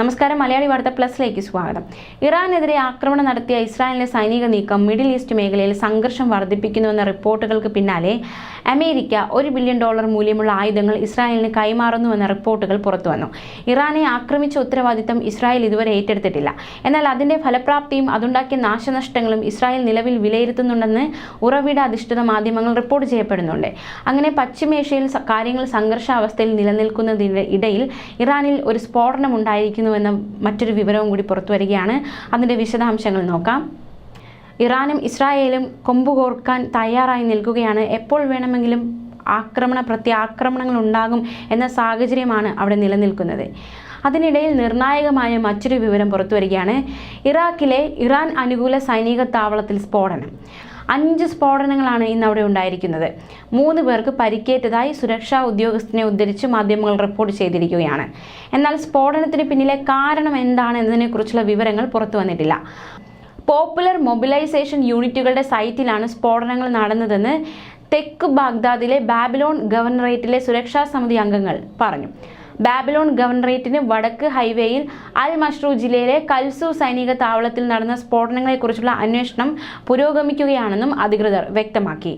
നമസ്കാരം. മലയാളി വാർത്ത പ്ലസിലേക്ക് സ്വാഗതം. ഇറാനെതിരെ ആക്രമണം നടത്തിയ ഇസ്രായേലിന്റെ സൈനിക നീക്കം മിഡിൽ ഈസ്റ്റ് മേഖലയിൽ സംഘർഷം വർദ്ധിപ്പിക്കുന്നുവെന്ന റിപ്പോർട്ടുകൾക്ക് പിന്നാലെ അമേരിക്ക ഒരു ബില്യൺ ഡോളർ മൂല്യമുള്ള ആയുധങ്ങൾ ഇസ്രായേലിന് കൈമാറുന്നുവെന്ന റിപ്പോർട്ടുകൾ പുറത്തുവന്നു. ഇറാനെ ആക്രമിച്ച ഉത്തരവാദിത്തം ഇസ്രായേൽ ഇതുവരെ ഏറ്റെടുത്തിട്ടില്ല. എന്നാൽ അതിന്റെ ഫലപ്രാപ്തിയും അതുണ്ടാക്കിയ നാശനഷ്ടങ്ങളും ഇസ്രായേൽ നിലവിൽ വിലയിരുത്തുന്നുണ്ടെന്ന് ഉറവിട അധിഷ്ഠിത മാധ്യമങ്ങൾ റിപ്പോർട്ട് ചെയ്യപ്പെടുന്നുണ്ട്. അങ്ങനെ പശ്ചിമേഷ്യയിൽ കാര്യങ്ങൾ സംഘർഷാവസ്ഥയിൽ നിലനിൽക്കുന്നതിനിടയിൽ ഇറാനിൽ ഒരു സ്ഫോടനം ഉണ്ടായിരിക്കുന്നുവെന്ന മറ്റൊരു വിവരവും കൂടി പുറത്തു വരികയാണ്. അതിന്റെ വിശദാംശങ്ങൾ നോക്കാം. ഇറാനും ഇസ്രായേലും കൊമ്പുകോർക്കാൻ തയ്യാറായി നിൽക്കുകയാണ്. എപ്പോൾ വേണമെങ്കിലും ആക്രമണ പ്രത്യാക്രമണങ്ങൾ ഉണ്ടാകും എന്ന സാഹചര്യമാണ് അവിടെ നിലനിൽക്കുന്നത്. അതിനിടയിൽ നിർണായകമായ മറ്റൊരു വിവരം പുറത്തു വരികയാണ്. ഇറാഖിലെ ഇറാൻ അനുകൂല സൈനിക താവളത്തിൽ സ്ഫോടനം. അഞ്ച് സ്ഫോടനങ്ങളാണ് ഇന്ന് അവിടെ ഉണ്ടായിരിക്കുന്നത്. മൂന്ന് പേർക്ക് പരിക്കേറ്റതായി സുരക്ഷാ ഉദ്യോഗസ്ഥനെ ഉദ്ധരിച്ച് മാധ്യമങ്ങൾ റിപ്പോർട്ട് ചെയ്തിരിക്കുകയാണ്. എന്നാൽ സ്ഫോടനത്തിന് പിന്നിലെ കാരണം എന്താണ് എന്നതിനെക്കുറിച്ചുള്ള വിവരങ്ങൾ പുറത്തു വന്നിട്ടില്ല. പോപ്പുലർ മൊബിലൈസേഷൻ യൂണിറ്റുകളുടെ സൈറ്റിലാണ് സ്ഫോടനങ്ങൾ നടന്നതെന്ന് തെക്ക് ബാഗ്ദാദിലെ ബാബിലോൺ ഗവർണറേറ്റിലെ സുരക്ഷാ സമിതി അംഗങ്ങൾ പറഞ്ഞു. ബാബിലോൺ ഗവർണറേറ്റിന് വടക്ക് ഹൈവേയിൽ അൽ മഷ്റൂ ജില്ലയിലെ കൽസു സൈനിക താവളത്തിൽ നടന്ന സ്ഫോടനങ്ങളെക്കുറിച്ചുള്ള അന്വേഷണം പുരോഗമിക്കുകയാണെന്നും അധികൃതർ വ്യക്തമാക്കി.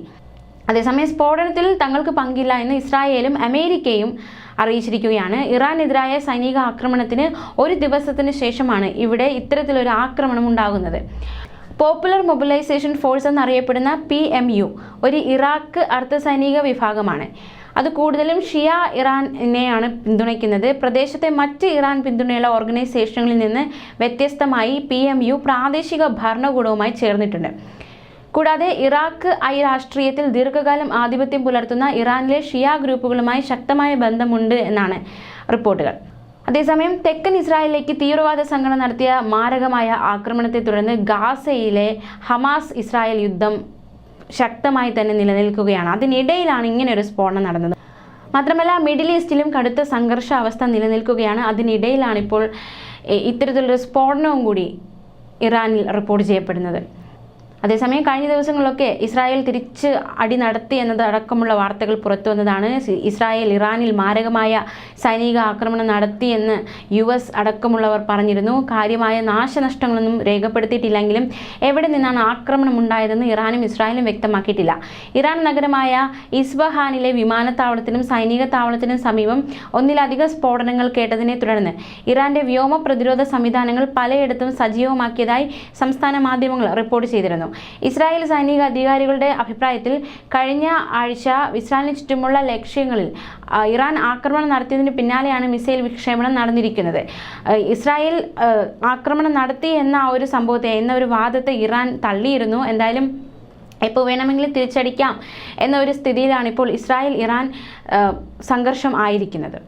അതേസമയം സ്ഫോടനത്തിൽ തങ്ങൾക്ക് പങ്കില്ല എന്ന് ഇസ്രായേലും അമേരിക്കയും അറിയിച്ചിരിക്കുകയാണ്. ഇറാനെതിരായ സൈനിക ആക്രമണത്തിന് ഒരു ദിവസത്തിന് ശേഷമാണ് ഇവിടെ ഇത്തരത്തിലൊരു ആക്രമണം ഉണ്ടാകുന്നത്. പോപ്പുലർ മൊബിലൈസേഷൻ ഫോഴ്സ് എന്നറിയപ്പെടുന്ന പി എം യു ഒരു ഇറാഖ് അർദ്ധസൈനിക വിഭാഗമാണ്. അത് കൂടുതലും ഷിയ ഇറാനെയാണ് പിന്തുണയ്ക്കുന്നത്. പ്രദേശത്തെ മറ്റ് ഇറാൻ പിന്തുണയുള്ള ഓർഗനൈസേഷനുകളിൽ നിന്ന് വ്യത്യസ്തമായി പി എം യു പ്രാദേശിക ഭരണകൂടവുമായി ചേർന്നിട്ടുണ്ട്. കൂടാതെ ഇറാഖ് ഐ രാഷ്ട്രീയത്തിൽ ദീർഘകാലം ആധിപത്യം പുലർത്തുന്ന ഇറാനിലെ ഷിയ ഗ്രൂപ്പുകളുമായി ശക്തമായ ബന്ധമുണ്ട് എന്നാണ് റിപ്പോർട്ടുകൾ. അതേസമയം തെക്കൻ ഇസ്രായേലിലേക്ക് തീവ്രവാദ സംഘടന നടത്തിയ മാരകമായ ആക്രമണത്തെ തുടർന്ന് ഗാസയിലെ ഹമാസ് ഇസ്രായേൽ യുദ്ധം ശക്തമായി തന്നെ നിലനിൽക്കുകയാണ്. അതിനിടയിലാണ് ഇങ്ങനെ ഒരു സ്ഫോടനം നടന്നത്. മാത്രമല്ല മിഡിൽ ഈസ്റ്റിലും കടുത്ത സംഘർഷാവസ്ഥ നിലനിൽക്കുകയാണ്. അതിനിടയിലാണ് ഇപ്പോൾ ഇത്തരത്തിലൊരു സ്ഫോടനവും കൂടി ഇറാനിൽ റിപ്പോർട്ട് ചെയ്യപ്പെടുന്നത്. അതേസമയം കഴിഞ്ഞ ദിവസങ്ങളിലൊക്കെ ഇസ്രായേൽ തിരിച്ച് അടി നടത്തി എന്നതടക്കമുള്ള വാർത്തകൾ പുറത്തു വന്നതാണ്. ഇസ്രായേൽ ഇറാനിൽ മാരകമായ സൈനിക ആക്രമണം നടത്തി എന്ന് യു എസ് അടക്കമുള്ളവർ പറഞ്ഞിരുന്നു. കാര്യമായ നാശനഷ്ടങ്ങളൊന്നും രേഖപ്പെടുത്തിയിട്ടില്ലെങ്കിലും എവിടെ നിന്നാണ് ആക്രമണം ഉണ്ടായതെന്ന് ഇറാനും ഇസ്രായേലും വ്യക്തമാക്കിയിട്ടില്ല. ഇറാൻ നഗരമായ ഇസ്ബഹാനിലെ വിമാനത്താവളത്തിനും സൈനിക താവളത്തിനും സമീപം ഒന്നിലധികം സ്ഫോടനങ്ങൾ കേട്ടതിനെ തുടർന്ന് ഇറാന്റെ വ്യോമ പ്രതിരോധ സംവിധാനങ്ങൾ പലയിടത്തും സജീവമാക്കിയതായി സംസ്ഥാന മാധ്യമങ്ങൾ റിപ്പോർട്ട് ചെയ്തിരുന്നു. ഇസ്രായേൽ സൈനിക അധികാരികളുടെ അഭിപ്രായത്തിൽ കഴിഞ്ഞ ആഴ്ച ഇസ്രായേലിന് ചുറ്റുമുള്ള ലക്ഷ്യങ്ങളിൽ ഇറാൻ ആക്രമണം നടത്തിയതിന് പിന്നാലെയാണ് മിസൈൽ വിക്ഷേപണം നടന്നിരിക്കുന്നത്. ഇസ്രായേൽ ആക്രമണം നടത്തി എന്ന ആ ഒരു സംഭവത്തെ എന്ന ഒരു വാദത്തെ ഇറാൻ തള്ളിയിരുന്നു. എന്തായാലും എപ്പോൾ വേണമെങ്കിലും തിരിച്ചടിക്കാം എന്ന ഒരു സ്ഥിതിയിലാണ് ഇപ്പോൾ ഇസ്രായേൽ ഇറാൻ സംഘർഷം ആയിരിക്കുന്നത്.